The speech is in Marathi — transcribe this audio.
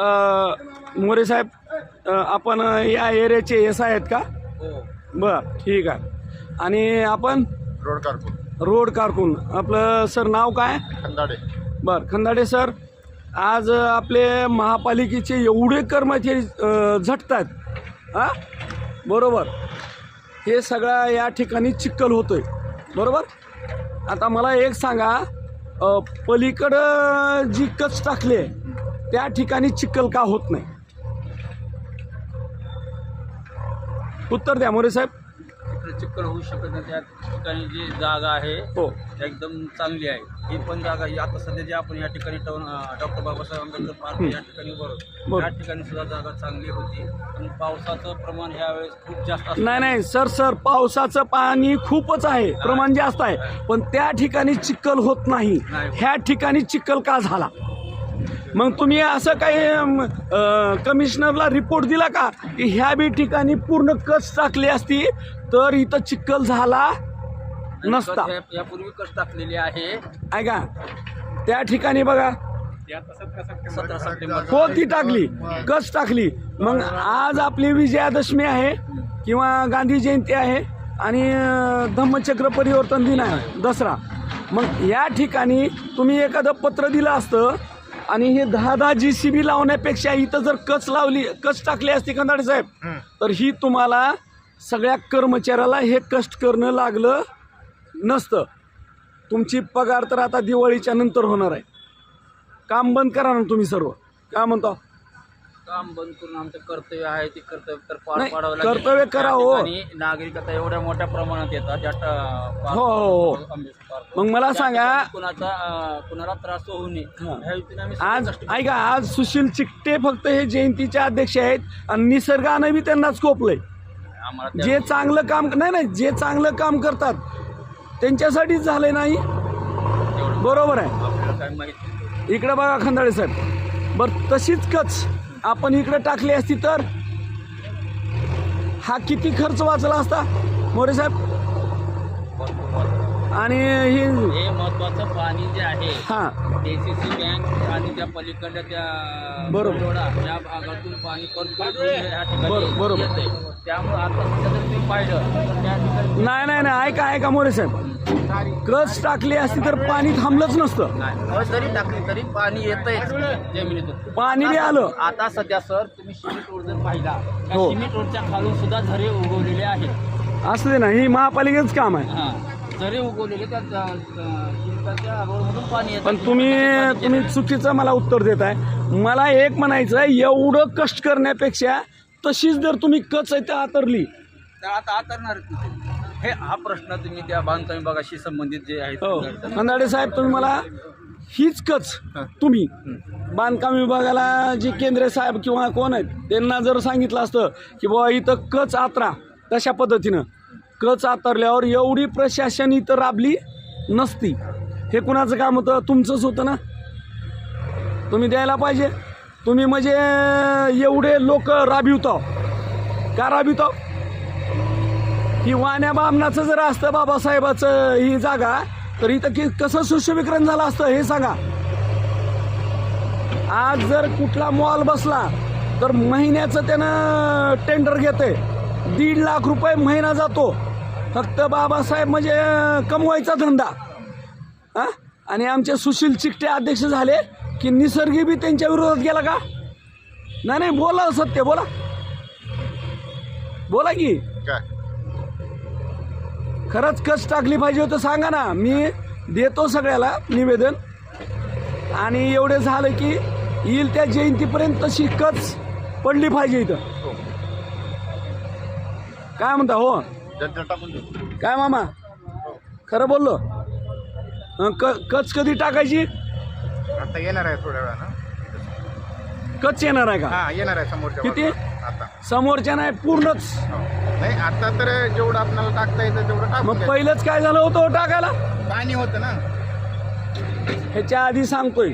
मोरे साहेब आपण या एरियाचे एस आहेत का? हो बर ठीक आहे. आणि आपण? रोड कारकून. रोड कारकून. आपलं सर नाव काय? खंदाडे. बर खंदाडे सर. आज आपले महापालिकेचे एवढे कर्मचारी अ, झटतात हां? बरोबर. हे सगळं या ठिकाणी चिक्कल होतोय. बरोबर? आता मला एक सांगा पलीकडं जी कच टाकली आहे त्या ठिकाणी चिक्कल का होत नाही? उत्तर द्या मोरे साहेब. चिखल होऊ शकत नाही. त्या ठिकाणी जी जागा आहे हो. एकदम चांगली आहे. ही पण जागा ही आता सध्या जी आपण या ठिकाणी डॉक्टर बाबासाहेब आंबेडकर पार्क या ठिकाणी बरं. बरोबर या ठिकाणी सुद्धा जागा चांगली होती. पण पावसाचं प्रमाण ह्यावेळेस खूप जास्त नाही नाही सर सर पावसाचं पाणी खूपच आहे. प्रमाण जास्त आहे. पण त्या ठिकाणी चिक्कल होत नाही. ह्या ठिकाणी चिक्कल का झाला? मग तुम्ही असं काही कमिशनरला रिपोर्ट दिला का? की ह्या बी ठिकाणी पूर्ण कच टाकली असती तर इथं चिक्कल झाला नसता. यापूर्वी कष्ट टाकलेली आहे? ऐका त्या ठिकाणी बघा. हो ती टाकली? कच टाकली? मग आज आपली विजयादशमी आहे किंवा गांधी जयंती आहे आणि धम्मचक्र परिवर्तन दिन आहे दसरा. मग या ठिकाणी तुम्ही एखादं पत्र दिलं असतं आणि हे दहा दहा जी सी बी लावण्यापेक्षा इथं जर कच लावली कच टाकली असती कंदाडे साहेब तर ही तुम्हाला सगळ्या कर्मचाऱ्याला हे कष्ट करणं लागलं नसतं. तुमची पगार तर आता दिवाळीच्या नंतर होणार आहे. काम बंद करा ना तुम्ही सर्व. काय म्हणतो? काम बंद करून आमचं कर्तव्य आहे ते कर्तव्य तर पार नाही, पाडावं लागेल. कर्तव्य करा, त्या हो. ठिकाणी नागरिक आता एवढ्या मोठ्या प्रमाणात येतात ज्या टा- हो, हो, हो. आंबेडकर. मग मला त्या सांगा कुणाचा अं, कुणाला त्रास होऊ नये. हा. ह्या युतीने आम्ही सगळे आज कष्ट ऐका आज सुशील चिकटे फक्त हे जयंतीचे अध्यक्ष आहेत आणि निसर्गानं बी त्यांना स्कोपलंय आम्हाला त्या- जे चांगलं काम नाही नाही जे चांगलं काम करतात त्यांच्यासाठीच झालंय नाही? तेवढं. बरोबर आहे. आपल्याला काय माहिती इकडे बघा खंदाळे साहेब. बरं तशीच कच. आपण इकडे टाकली असती तर हा किती खर्च वाचला असता मोरे साहेब आणि ही हे महत्वाचं पाणी जे आहे हां डीसीसी बँक आणि त्या पलीकडल्या त्या बरोबर. या भागातून पाणी या ठिकाणी बरोबर. येतंय. त्यामुळे आता सध्या जर तुम्ही पाहिलं. तर त्या ठिकाणी नाही नाही नाही ऐका ऐका मोरे साहेब. कच टाकली असती तर पाणी थांबलंच नसतं. नाही जरी टाकली तरी पाणी येतंय जमिनीतून. पाणी बी आलं. आता सध्या सर तुम्ही सिमेंट रोड जर पाहिला त्या हो. रोडच्या खालून सुद्धा झरे उगवलेले आहेत. असू दे ना ही महापालिकेचं काम आहे. हा. झरे उगवलेले त्या रोडमधून पाणी येतं. पण तुम्ही तुम्ही चुकीचं मला उत्तर देत आहे मला एक म्हणायचं आहे, एवढं कष्ट करण्यापेक्षा तशीच जर तुम्ही कच आहे त्या आतरली. तर आता आतरणार हे हा प्रश्न तुम्ही त्या बांधकाम विभागाशी संबंधित जे आहेत हो. खंदाडे साहेब तुम्ही मला हीच कच तुम्ही बांधकाम विभागाला जे केंद्रे साहेब किंवा कोण आहेत त्यांना जर सांगितलं असतं की बाबा इथं कच आतरा. तशा पद्धतीनं. कच आतरल्यावर एवढी प्रशासन इथं राबली नसती. हे कुणाचं काम होतं? तुमचंच होतं ना? तुम्ही द्यायला पाहिजे. तुम्ही म्हणजे एवढे लोक राबिवतो का राबिवतो ही वाण्या बामणाचं जर असतं बाबासाहेबाचं ही जागा तर इथं की कसं सुशोभीकरण झालं असतं हे सांगा. आज जर कुठला मॉल बसला तर महिन्याचं त्यानं टेंडर घेते. दीड लाख रुपये महिना जातो. फक्त बाबासाहेब म्हणजे कमवायचा धंदा. हा? आणि आमचे सुशील चिकटे अध्यक्ष झाले की निसर्गी बी त्यांच्या विरोधात गेला का? नाही नाही बोला सत्य बोला. बोला की. काय? खरंच कच टाकली पाहिजे होतं सांगा ना. मी देतो सगळ्याला निवेदन. आणि एवढे झालं की येईल त्या जयंतीपर्यंत तशी कच पडली पाहिजे इथं. काय म्हणता हो? जनता टाकून देऊ. काय मामा? खरं बोललो. हं, क कच कधी टाकायची? आता येणार आहे थोड्या वेळानं कच येणार आहे का हा येणार आहे समोरच्या किती? बाजूला. आता समोरच्या नाही पूर्णच हो. नाही आता तर जेवढं आपल्याला टाकता येतं तेवढं टाकून मग द्यायचं. पहिलंच काय झालं होतं हो टाकायला पाणी होतं ना ह्याच्या आधी सांगतोय